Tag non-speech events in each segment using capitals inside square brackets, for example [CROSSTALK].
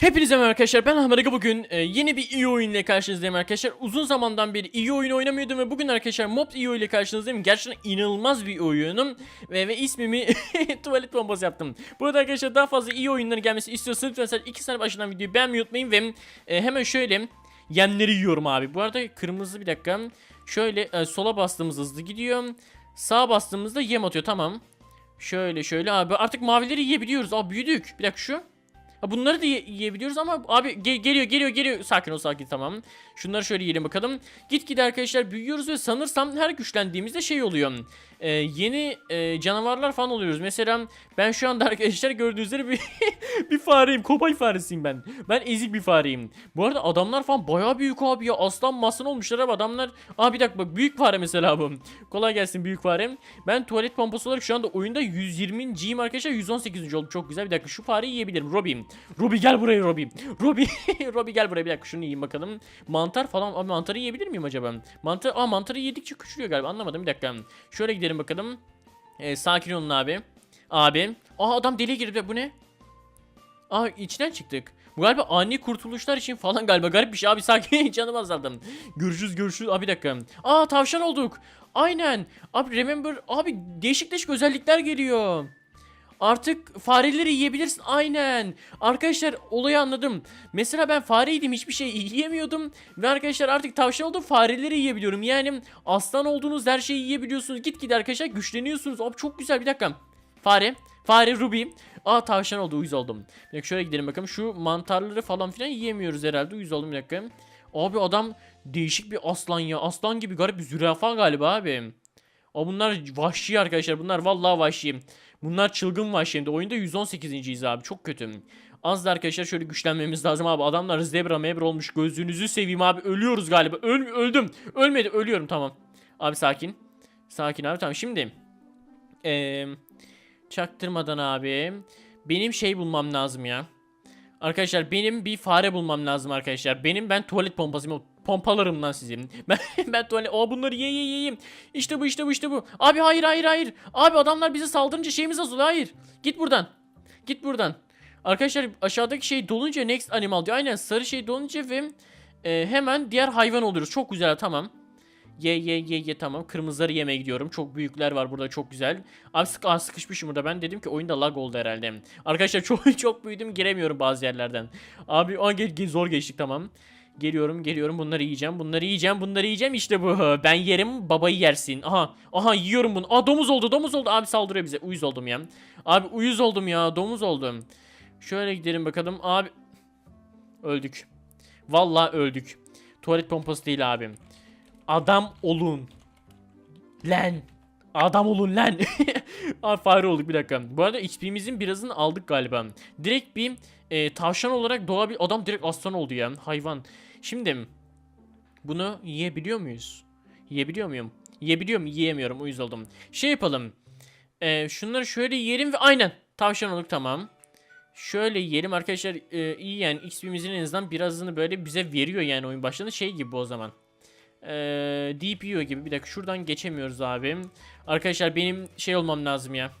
Hepinize merhaba arkadaşlar ben Ahmet bugün e, yeni bir iyi oyun ile karşınızdayım arkadaşlar. Uzun zamandan beri iyi oyun oynamıyordum ve bugün arkadaşlar Mob iyi ile karşınızdayım. Gerçekten inanılmaz bir oyunum ve, ve ismimi [LAUGHS] tuvalet bombası yaptım. Burada arkadaşlar daha fazla iyi oyunların gelmesi istiyorsanız lütfen sadece 2 saniye başından videoyu beğenmeyi unutmayın Ve e, hemen şöyle yemleri yiyorum abi. Bu arada kırmızı bir dakika. Şöyle e, sola bastığımız hızlı gidiyor. Sağa bastığımızda yem atıyor tamam. Şöyle şöyle abi. Artık mavileri yiyebiliyoruz. Abi büyüdük. Bir dakika şu Bunları da ye- yiyebiliyoruz ama abi ge- geliyor geliyor geliyor. Sakin ol sakin tamam. Şunları şöyle yiyelim bakalım. Gitgide arkadaşlar büyüyoruz ve sanırsam her güçlendiğimizde şey oluyor. Ee, yeni e, canavarlar falan oluyoruz. Mesela ben şu anda [LAUGHS] arkadaşlar gördüğünüz üzere bir, [LAUGHS] bir fareyim. Kopay faresiyim ben. Ben ezik bir fareyim. Bu arada adamlar falan bayağı büyük abi ya. Aslan maslan olmuşlar abi adamlar. Aa bir dakika bak büyük fare mesela bu. Kolay gelsin büyük farem. Ben tuvalet pompası olarak şu anda oyunda 120. G'yim arkadaşlar 118. oldum. Çok güzel bir dakika şu fareyi yiyebilirim. Robbie. Robbie gel buraya Robbie. Robbie. Robbie gel buraya bir dakika şunu yiyeyim bakalım. Mantar falan. Abi mantarı yiyebilir miyim acaba? Mantar. Aa mantarı yedikçe küçülüyor galiba anlamadım bir dakika. Şöyle gidelim bakalım. Ee, sakin olun abi. Abi. Aa adam deliye girdi bu ne? Aa içinden çıktık. Bu galiba ani kurtuluşlar için falan galiba garip bir şey abi [LAUGHS] sakin canım azaldım. Görüşürüz görüşürüz abi bir dakika. Aa tavşan olduk. Aynen. Abi remember abi değişik değişik özellikler geliyor. Artık fareleri yiyebilirsin aynen. Arkadaşlar olayı anladım. Mesela ben fareydim hiçbir şey yiyemiyordum. Ve arkadaşlar artık tavşan oldum fareleri yiyebiliyorum. Yani aslan olduğunuz her şeyi yiyebiliyorsunuz. Gitgide arkadaşlar güçleniyorsunuz. Abi çok güzel bir dakika. Fare. Fare Ruby. Aa tavşan oldu uyuz oldum. Bir dakika şöyle gidelim bakalım. Şu mantarları falan filan yiyemiyoruz herhalde. Uyuz oldum bir dakika. Abi adam değişik bir aslan ya. Aslan gibi garip bir zürafa galiba abi. O bunlar vahşi arkadaşlar. Bunlar vallahi vahşi. Bunlar çılgın vahşi. Hem de oyunda 118.yiz abi. Çok kötü. Az da arkadaşlar şöyle güçlenmemiz lazım abi. Adamlar zebra mebra olmuş. Gözünüzü seveyim abi. Ölüyoruz galiba. Öl öldüm. Ölmedi. Ölüyorum tamam. Abi sakin. Sakin abi tamam. Şimdi. Eee... Çaktırmadan abi. Benim şey bulmam lazım ya. Arkadaşlar benim bir fare bulmam lazım arkadaşlar. Benim ben tuvalet pompasıyım. Pompalarım lan sizin. [LAUGHS] Ben ben tuvalet. O bunları ye ye ye ye. İşte bu işte bu işte bu. Abi hayır hayır hayır. Abi adamlar bize saldırınca şeyimiz azalıyor. Hayır. Git buradan. Git buradan. Arkadaşlar aşağıdaki şey dolunca next animal diyor. Aynen sarı şey dolunca ve e, hemen diğer hayvan oluyoruz. Çok güzel tamam. Ye ye ye ye tamam. Kırmızıları yemeye gidiyorum. Çok büyükler var burada çok güzel. Abi sık aa, sıkışmışım burada. Ben dedim ki oyunda lag oldu herhalde. Arkadaşlar [LAUGHS] çok çok büyüdüm giremiyorum bazı yerlerden. Abi ge- ge- zor geçtik tamam. Geliyorum geliyorum bunları yiyeceğim bunları yiyeceğim bunları yiyeceğim işte bu ben yerim babayı yersin aha aha yiyorum bunu aa domuz oldu domuz oldu abi saldırıyor bize uyuz oldum ya abi uyuz oldum ya domuz oldum şöyle gidelim bakalım abi öldük vallahi öldük tuvalet pompası değil abim Adam olun. Lan. Adam olun lan. [LAUGHS] Aa, fare olduk bir dakika. Bu arada XP'mizin birazını aldık galiba. Direkt bir e, tavşan olarak doğabil... Adam direkt aslan oldu ya. Hayvan. Şimdi bunu yiyebiliyor muyuz? Yiyebiliyor muyum? Yiyebiliyor muyum? Yiyemiyorum. Uyuz oldum. Şey yapalım. E, şunları şöyle yiyelim ve aynen. Tavşan olduk tamam. Şöyle yiyelim arkadaşlar. E, iyi yani XP'mizin en azından birazını böyle bize veriyor yani oyun başında. Şey gibi o zaman. Ee, DPO gibi. Bir dakika şuradan geçemiyoruz abi. Arkadaşlar benim şey olmam lazım ya.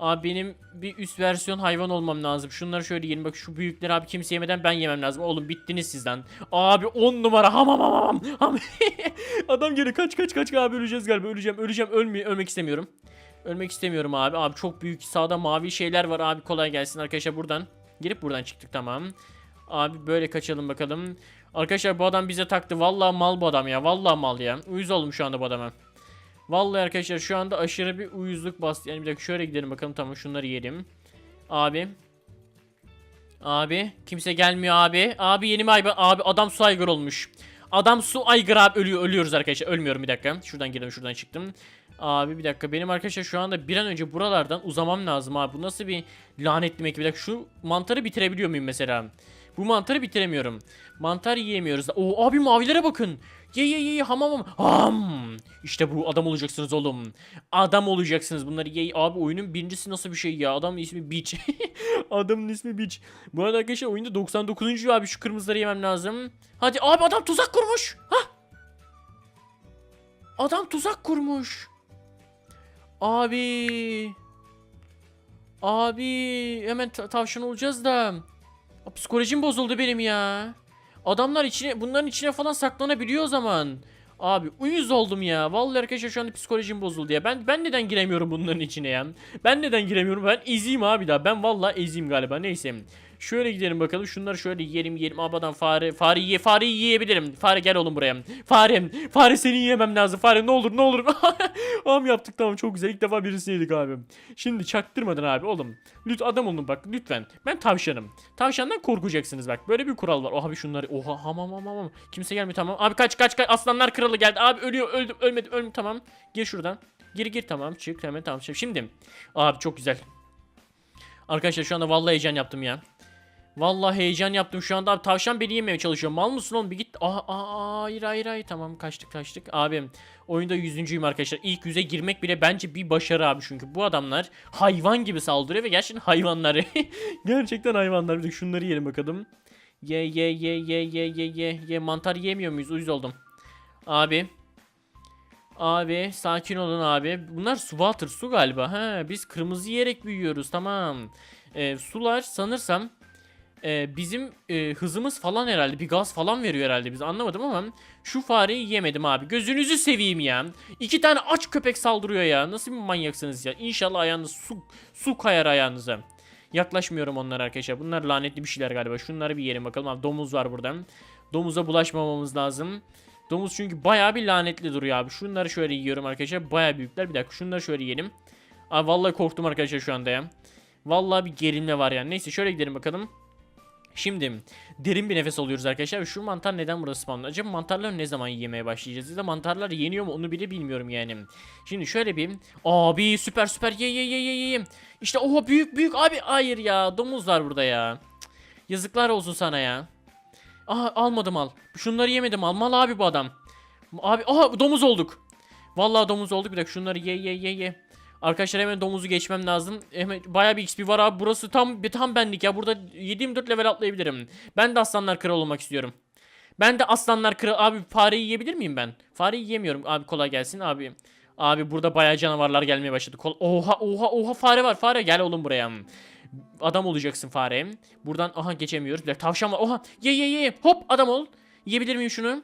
Abi benim bir üst versiyon hayvan olmam lazım. Şunları şöyle yiyelim. Bak şu büyükleri abi kimse yemeden ben yemem lazım. Oğlum bittiniz sizden. Abi 10 numara hamam hamam. hamam. [LAUGHS] Adam geliyor kaç kaç kaç abi öleceğiz galiba. Öleceğim öleceğim ölme ölmek istemiyorum. Ölmek istemiyorum abi. Abi çok büyük sağda mavi şeyler var abi kolay gelsin arkadaşlar buradan. Girip buradan çıktık tamam. Abi böyle kaçalım bakalım. Arkadaşlar bu adam bize taktı. Vallahi mal bu adam ya. Vallahi mal ya. Uyuz oldum şu anda bu adama. Vallahi arkadaşlar şu anda aşırı bir uyuzluk bastı. Yani bir dakika şöyle gidelim bakalım tamam şunları yiyelim. Abi. Abi. Kimse gelmiyor abi. Abi yeni mi hayvan? Abi adam su aygır olmuş. Adam su aygır abi ölüyor. Ölüyoruz arkadaşlar. Ölmüyorum bir dakika. Şuradan girdim şuradan çıktım. Abi bir dakika benim arkadaşlar şu anda bir an önce buralardan uzamam lazım abi. Bu nasıl bir lanetli mekik? Bir dakika şu mantarı bitirebiliyor muyum mesela? Bu mantarı bitiremiyorum. Mantar yiyemiyoruz. Oo abi mavilere bakın. Ye ye ye hamam. Ham. İşte bu adam olacaksınız oğlum. Adam olacaksınız bunları ye. Abi oyunun birincisi nasıl bir şey ya? Adamın ismi Beach. [LAUGHS] Adamın ismi Beach. Bu arada arkadaşlar oyunda 99. abi şu kırmızıları yemem lazım. Hadi abi adam tuzak kurmuş. Hah. Adam tuzak kurmuş. Abi. Abi hemen ta- tavşan olacağız da. Psikolojim bozuldu benim ya. Adamlar içine bunların içine falan saklanabiliyor o zaman. Abi uyuz oldum ya. Vallahi arkadaşlar şu anda psikolojim bozuldu ya. Ben ben neden giremiyorum bunların içine ya? Ben neden giremiyorum? Ben eziyim abi daha. Ben vallahi eziyim galiba. Neyse. Şöyle gidelim bakalım. Şunları şöyle yiyelim yiyelim. Abadan fare fare yiye fare yiyebilirim. Fare gel oğlum buraya. Farem. Fare seni yiyemem lazım. Fare ne olur ne olur. [LAUGHS] Am yaptık tamam çok güzel. İlk defa birisini yedik abi. Şimdi çaktırmadan abi oğlum. Lütfen adam olun bak lütfen. Ben tavşanım. Tavşandan korkacaksınız bak. Böyle bir kural var. Abi şunları. Oha hamam hamam hamam. Kimse gelmiyor tamam. Abi kaç kaç kaç. Aslanlar kralı geldi. Abi ölüyor öldüm ölmedim ölmedim tamam. Gir şuradan. Gir gir tamam çık hemen tamam. Şimdi. Abi çok güzel. Arkadaşlar şu anda vallahi heyecan yaptım ya. Vallahi heyecan yaptım şu anda abi tavşan beni yemeye çalışıyor. Mal mısın oğlum bir git. Aa, aa hayır hayır hayır tamam kaçtık kaçtık. Abim oyunda yüzüncüyüm arkadaşlar. İlk yüze girmek bile bence bir başarı abi çünkü bu adamlar hayvan gibi saldırıyor ve gerçekten hayvanlar. [LAUGHS] gerçekten hayvanlar. Bir de şunları yiyelim bakalım. Ye ye ye ye ye ye ye ye mantar yemiyor muyuz? Uyuz oldum. Abi. Abi sakin olun abi. Bunlar su water su galiba. Ha biz kırmızı yiyerek büyüyoruz tamam. Ee, sular sanırsam e, bizim e, hızımız falan herhalde bir gaz falan veriyor herhalde biz anlamadım ama şu fareyi yemedim abi. Gözünüzü seveyim ya. İki tane aç köpek saldırıyor ya. Nasıl bir manyaksınız ya? İnşallah ayağınız su, su kayar ayağınıza. Yaklaşmıyorum onlara arkadaşlar. Bunlar lanetli bir şeyler galiba. Şunları bir yiyelim bakalım abi. Domuz var burada. Domuza bulaşmamamız lazım. Domuz çünkü bayağı bir lanetli duruyor abi. Şunları şöyle yiyorum arkadaşlar. Bayağı büyükler. Bir dakika şunları şöyle yiyelim. Abi vallahi korktum arkadaşlar şu anda ya. Vallahi bir gerilme var yani neyse şöyle gidelim bakalım Şimdi derin bir nefes alıyoruz arkadaşlar. Şu mantar neden burada spawnlı? Acaba mantarları ne zaman yemeye başlayacağız? Ya da mantarlar yeniyor mu onu bile bilmiyorum yani. Şimdi şöyle bir abi süper süper ye ye ye ye ye. İşte oha büyük büyük abi hayır ya domuz var burada ya. Yazıklar olsun sana ya. Aha almadım al. Şunları yemedim al. Mal abi bu adam. Abi aha domuz olduk. Vallahi domuz olduk. Bir dakika şunları ye ye ye ye. Arkadaşlar hemen domuzu geçmem lazım. Hemen bayağı bir XP var abi. Burası tam bir tam benlik ya. Burada 7-24 level atlayabilirim. Ben de aslanlar kralı olmak istiyorum. Ben de aslanlar kralı abi fareyi yiyebilir miyim ben? Fareyi yiyemiyorum. Abi kolay gelsin abi. Abi burada bayağı canavarlar gelmeye başladı. Kol oha oha oha fare var. Fare gel oğlum buraya. Adam olacaksın fare. Buradan aha geçemiyoruz. Tavşan var. Oha ye ye ye. Hop adam ol. Yiyebilir miyim şunu?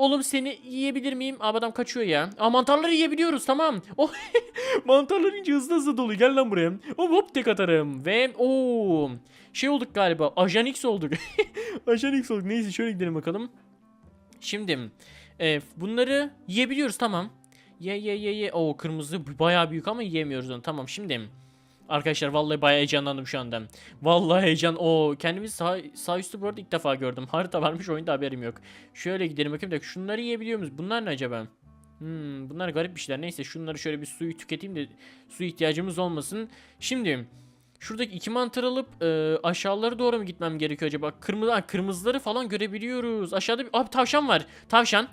Oğlum seni yiyebilir miyim? Abi adam kaçıyor ya. Aa mantarları yiyebiliyoruz tamam. Oh, [LAUGHS] mantarlar ince hızlı hızlı dolu. Gel lan buraya. Hop hop tek atarım. Ve o şey olduk galiba. Ajan X olduk. [LAUGHS] Ajan X olduk. Neyse şöyle gidelim bakalım. Şimdi e, bunları yiyebiliyoruz tamam. Ye ye ye ye. O kırmızı bayağı büyük ama yiyemiyoruz onu. Tamam şimdi. Arkadaşlar vallahi bayağı heyecanlandım şu anda. Vallahi heyecan. O kendimiz sağ, sağ üstü bu arada ilk defa gördüm. [LAUGHS] Harita varmış oyunda haberim yok. Şöyle gidelim bakayım da şunları yiyebiliyor muyuz? Bunlar ne acaba? Hmm, bunlar garip bir şeyler. Neyse şunları şöyle bir suyu tüketeyim de su ihtiyacımız olmasın. Şimdi şuradaki iki mantar alıp e, aşağılara doğru mu gitmem gerekiyor acaba? Kırmızı ha, kırmızıları falan görebiliyoruz. Aşağıda bir abi tavşan var. Tavşan.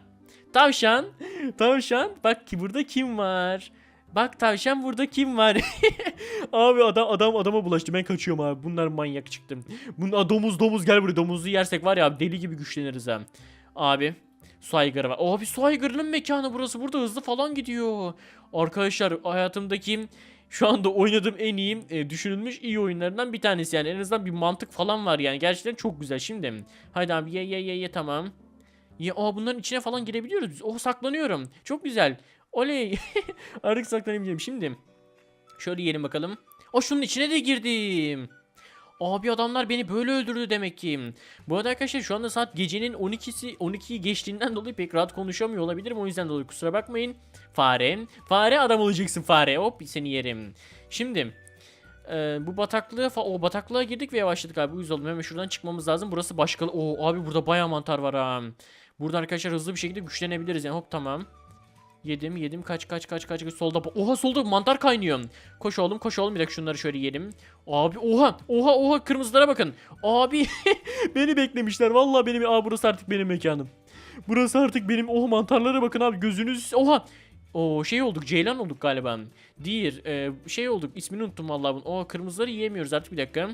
Tavşan. [LAUGHS] Tavşan. Bak ki burada kim var? Bak tavşan burada kim var? [LAUGHS] abi adam adam adama bulaştı. Ben kaçıyorum abi. Bunlar manyak çıktı. Bunlar domuz domuz gel buraya. Domuzu yersek var ya deli gibi güçleniriz ha. Abi su aygırı var. Abi su aygırının mekanı burası. Burada hızlı falan gidiyor. Arkadaşlar hayatımdaki şu anda oynadığım en iyi e, düşünülmüş iyi oyunlarından bir tanesi yani. En azından bir mantık falan var yani. Gerçekten çok güzel. Şimdi haydi abi ye ye ye ye tamam. Ya aa bunların içine falan girebiliyoruz biz. Oh saklanıyorum. Çok güzel. Oley. [LAUGHS] Artık saklanabileceğim. Şimdi şöyle yiyelim bakalım. O şunun içine de girdim. Abi adamlar beni böyle öldürdü demek ki. Bu arada arkadaşlar şu anda saat gecenin 12'si 12'yi geçtiğinden dolayı pek rahat konuşamıyor olabilirim. O yüzden dolayı kusura bakmayın. Fare. Fare adam olacaksın fare. Hop seni yerim. Şimdi e, bu bataklığa o bataklığa girdik ve yavaşladık abi. Uyuz oldum. Hemen şuradan çıkmamız lazım. Burası başka. Oo abi burada bayağı mantar var ha. Burada arkadaşlar hızlı bir şekilde güçlenebiliriz yani. Hop tamam. Yedim yedim kaç kaç kaç kaç solda oha solda mantar kaynıyor. Koş oğlum koş oğlum bir dakika şunları şöyle yiyelim. Abi oha oha oha kırmızılara bakın. Abi [LAUGHS] beni beklemişler vallahi benim aa burası artık benim mekanım. Burası artık benim oh mantarlara bakın abi gözünüz oha. O şey olduk ceylan olduk galiba. Değil e, şey olduk ismini unuttum vallahi bunun. O kırmızıları yiyemiyoruz artık bir dakika.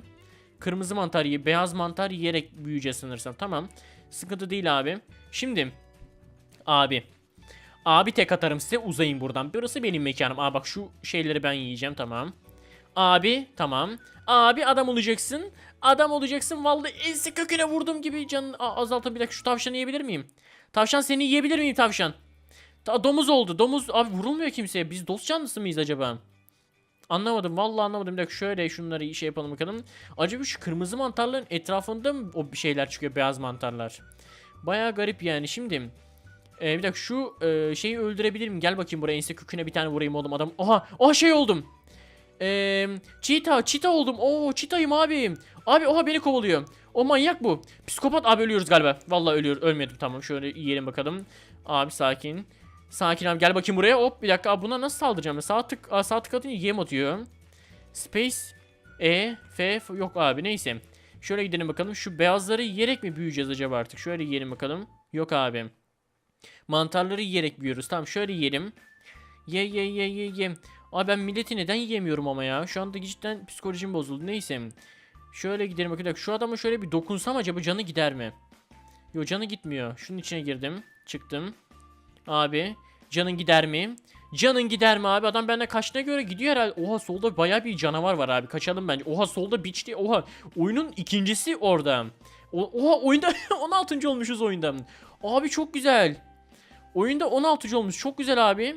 Kırmızı mantar ye beyaz mantar yiyerek büyüyeceğiz sanırsam tamam. Sıkıntı değil abi. Şimdi abi Abi tek atarım size uzayın buradan. Burası benim mekanım. Aa bak şu şeyleri ben yiyeceğim tamam. Abi tamam. Abi adam olacaksın. Adam olacaksın vallahi ense köküne vurdum gibi canını azaltın bir dakika şu tavşanı yiyebilir miyim? Tavşan seni yiyebilir miyim tavşan? Ta- domuz oldu domuz abi vurulmuyor kimseye biz dost canlısı mıyız acaba? Anlamadım vallahi anlamadım bir dakika şöyle şunları şey yapalım bakalım. Acaba şu kırmızı mantarların etrafında mı o şeyler çıkıyor beyaz mantarlar? Baya garip yani şimdi. E, bir dakika şu e, şeyi öldürebilir miyim? Gel bakayım buraya ense köküne bir tane vurayım oğlum adam. Oha oha şey oldum. Eee cheetah cheetah oldum. Oo cheetah'yım abi. Abi oha beni kovalıyor. O manyak bu. Psikopat abi ölüyoruz galiba. Vallahi ölüyoruz. Ölmedim tamam. Şöyle yiyelim bakalım. Abi sakin. Sakin abi gel bakayım buraya. Hop bir dakika. Abi buna nasıl saldıracağım? Sağ tık aa, sağ tık atınca yem atıyor. Space E F, F yok abi neyse. Şöyle gidelim bakalım. Şu beyazları yiyerek mi büyüyeceğiz acaba artık? Şöyle yiyelim bakalım. Yok abi. Mantarları yiyerek büyüyoruz. Tamam şöyle yiyelim. Ye ye ye ye ye. Abi ben milleti neden yiyemiyorum ama ya? Şu anda cidden psikolojim bozuldu. Neyse. Şöyle gidelim bakayım. Şu adama şöyle bir dokunsam acaba canı gider mi? Yo canı gitmiyor. Şunun içine girdim. Çıktım. Abi. Canın gider mi? Canın gider mi abi? Adam benden kaçtığına göre gidiyor herhalde. Oha solda baya bir canavar var abi. Kaçalım bence. Oha solda diye. Oha. Oyunun ikincisi orada. Oha oyunda [LAUGHS] 16. olmuşuz oyunda. Abi çok güzel. Oyunda 16. olmuş. Çok güzel abi.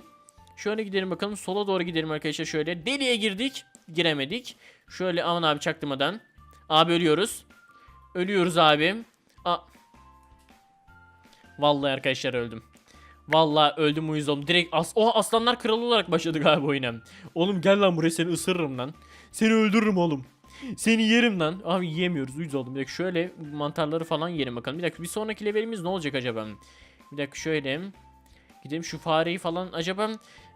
Şöyle gidelim bakalım. Sola doğru gidelim arkadaşlar şöyle. Deliğe girdik. Giremedik. Şöyle aman abi çaktırmadan. Abi ölüyoruz. Ölüyoruz abi. A Vallahi arkadaşlar öldüm. Vallahi öldüm uyuz oldum. Direkt as Oha aslanlar kralı olarak başladık abi oyuna. Oğlum gel lan buraya seni ısırırım lan. Seni öldürürüm oğlum. Seni yerim lan. Abi yiyemiyoruz uyuz oldum. Bir dakika şöyle mantarları falan yiyelim bakalım. Bir dakika bir sonraki levelimiz ne olacak acaba? Bir dakika şöyle. Gidelim şu fareyi falan acaba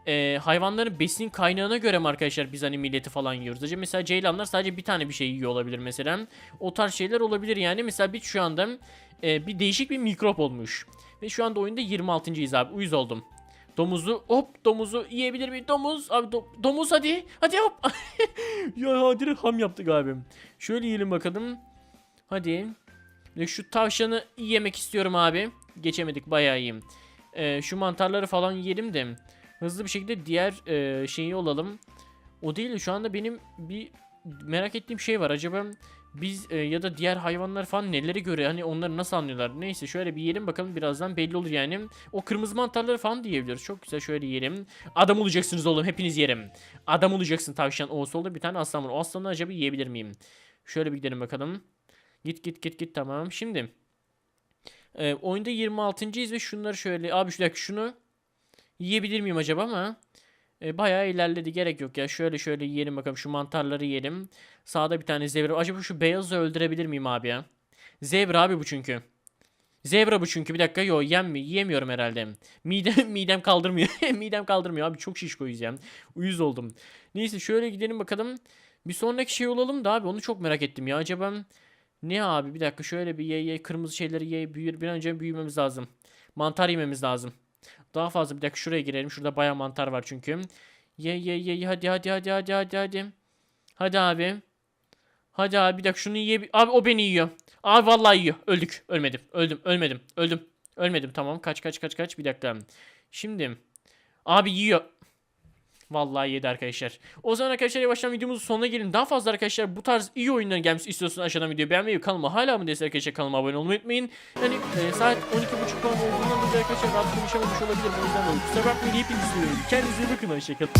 e, hayvanların besin kaynağına göre mi arkadaşlar biz hani milleti falan yiyoruz? Acaba mesela ceylanlar sadece bir tane bir şey yiyor olabilir mesela. O tarz şeyler olabilir yani. Mesela biz şu anda e, bir değişik bir mikrop olmuş. Ve şu anda oyunda 26.yiz abi. Uyuz oldum. Domuzu hop domuzu yiyebilir miyim? Domuz abi do- domuz hadi. Hadi hop. [LAUGHS] ya direkt ham yaptık abi. Şöyle yiyelim bakalım. Hadi. Şu tavşanı yemek istiyorum abi. Geçemedik bayağı iyiyim. Ee, şu mantarları falan yiyelim de hızlı bir şekilde diğer e, şeyi olalım. O değil de şu anda benim bir merak ettiğim şey var. Acaba biz e, ya da diğer hayvanlar falan neleri göre hani onları nasıl anlıyorlar? Neyse şöyle bir yiyelim bakalım birazdan belli olur yani. O kırmızı mantarları falan da. Çok güzel şöyle yiyelim. Adam olacaksınız oğlum hepiniz yerim. Adam olacaksın tavşan. O solda bir tane aslan var. O aslanı acaba yiyebilir miyim? Şöyle bir gidelim bakalım. Git git git git tamam. Şimdi ee, oyunda 26.yiz ve şunları şöyle abi şu şunu yiyebilir miyim acaba ama e, bayağı ilerledi gerek yok ya. Şöyle şöyle yiyelim bakalım şu mantarları yiyelim. Sağda bir tane zebra acaba şu beyazı öldürebilir miyim abi ya? Zebra abi bu çünkü. Zebra bu çünkü bir dakika. Yo yem mi? Yiyemiyorum herhalde. Midem [LAUGHS] midem kaldırmıyor. [LAUGHS] Midem kaldırmıyor abi çok şişkoyuz ya. Uyuz oldum. Neyse şöyle gidelim bakalım. Bir sonraki şey olalım da abi onu çok merak ettim ya. Acaba ne abi bir dakika şöyle bir ye ye kırmızı şeyleri ye büyür bir an önce büyümemiz lazım. Mantar yememiz lazım. Daha fazla bir dakika şuraya girelim. Şurada baya mantar var çünkü. Ye ye ye ye hadi hadi hadi hadi hadi hadi. Hadi abi. Hadi abi bir dakika şunu ye. Abi o beni yiyor. Abi vallahi yiyor. Öldük. Ölmedim. Öldüm. Ölmedim. Öldüm. Ölmedim tamam. Kaç kaç kaç kaç bir dakika. Şimdi. Abi yiyor. Vallahi yedi arkadaşlar. O zaman arkadaşlar yavaştan videomuzun sonuna gelin. Daha fazla arkadaşlar bu tarz iyi oyunların gelmesi istiyorsanız aşağıdan videoyu beğenmeyi ve kanalıma hala mı destek arkadaşlar kanalıma abone olmayı unutmayın. Yani e, saat 12.30 falan olduğundan dolayı arkadaşlar rahat konuşamamış olabilirim. O yüzden dolayı kusura bakmayın. Hepinizi seviyorum. Kendinize iyi bakın. Hoşçakalın.